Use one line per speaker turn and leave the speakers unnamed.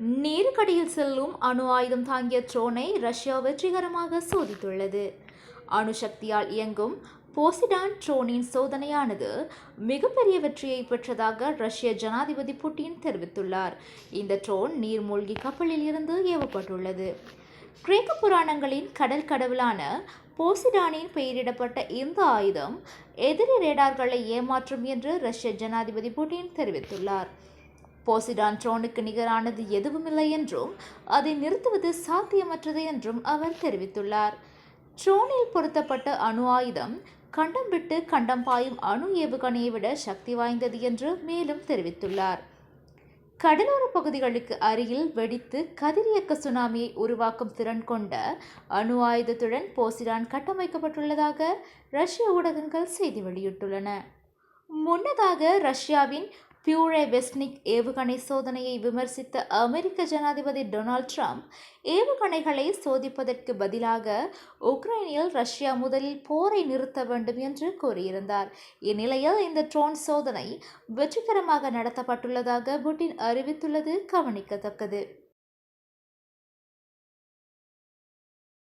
நீருக்கடியில் செல்லும் அணு ஆயுதம் தாங்கிய ட்ரோனை ரஷ்யா வெற்றிகரமாக சோதித்துள்ளது. அணுசக்தியால் இயங்கும் போசிடான் ட்ரோனின் சோதனையானது மிகப்பெரிய வெற்றியை பெற்றதாக ரஷ்ய ஜனாதிபதி புட்டின் தெரிவித்துள்ளார். இந்த ட்ரோன் நீர்மூழ்கி கப்பலில் இருந்து ஏவப்பட்டுள்ளது. கிரேக்க புராணங்களின் கடல் கடவுளான போசிடானின் பெயரிடப்பட்ட இந்த ஆயுதம் எதிரி ரேடார்களை ஏமாற்றும் என்று ரஷ்ய ஜனாதிபதி புட்டின் தெரிவித்துள்ளார். போசிடான் ட்ரோனுக்கு நிகரானது எதுவுமில்லை என்றும் அதை நிறுத்துவது சாத்தியமற்றது என்றும் அவர் தெரிவித்துள்ளார். ட்ரோனில் பொருத்தப்பட்ட அணு ஆயுதம் கண்டம் விட்டு கண்டம் பாயும் அணு ஏவுகணையை விட சக்தி வாய்ந்தது என்று மேலும் தெரிவித்துள்ளார். கடலோர பகுதிகளுக்கு அருகில் வெடித்து கதிரியக்க சுனாமியை உருவாக்கும் திறன் கொண்ட அணு ஆயுதத்துடன் போசிடான் கட்டமைக்கப்பட்டுள்ளதாக ரஷ்ய ஊடகங்கள் செய்தி வெளியிட்டுள்ளன. முன்னதாக ரஷ்யாவின் பியூரே வெஸ்னிக் ஏவுகணை சோதனையை விமர்சித்த அமெரிக்க ஜனாதிபதி டொனால்ட் ட்ரம்ப் ஏவுகணைகளை சோதிப்பதற்கு பதிலாக உக்ரைனில் ரஷ்யா முதலில் போரை நிறுத்த வேண்டும் என்று கூறியிருந்தார். இந்நிலையில் இந்த ட்ரோன் சோதனை வெற்றிகரமாக நடத்தப்பட்டுள்ளதாக புட்டின் அறிவித்துள்ளது கவனிக்கத்தக்கது.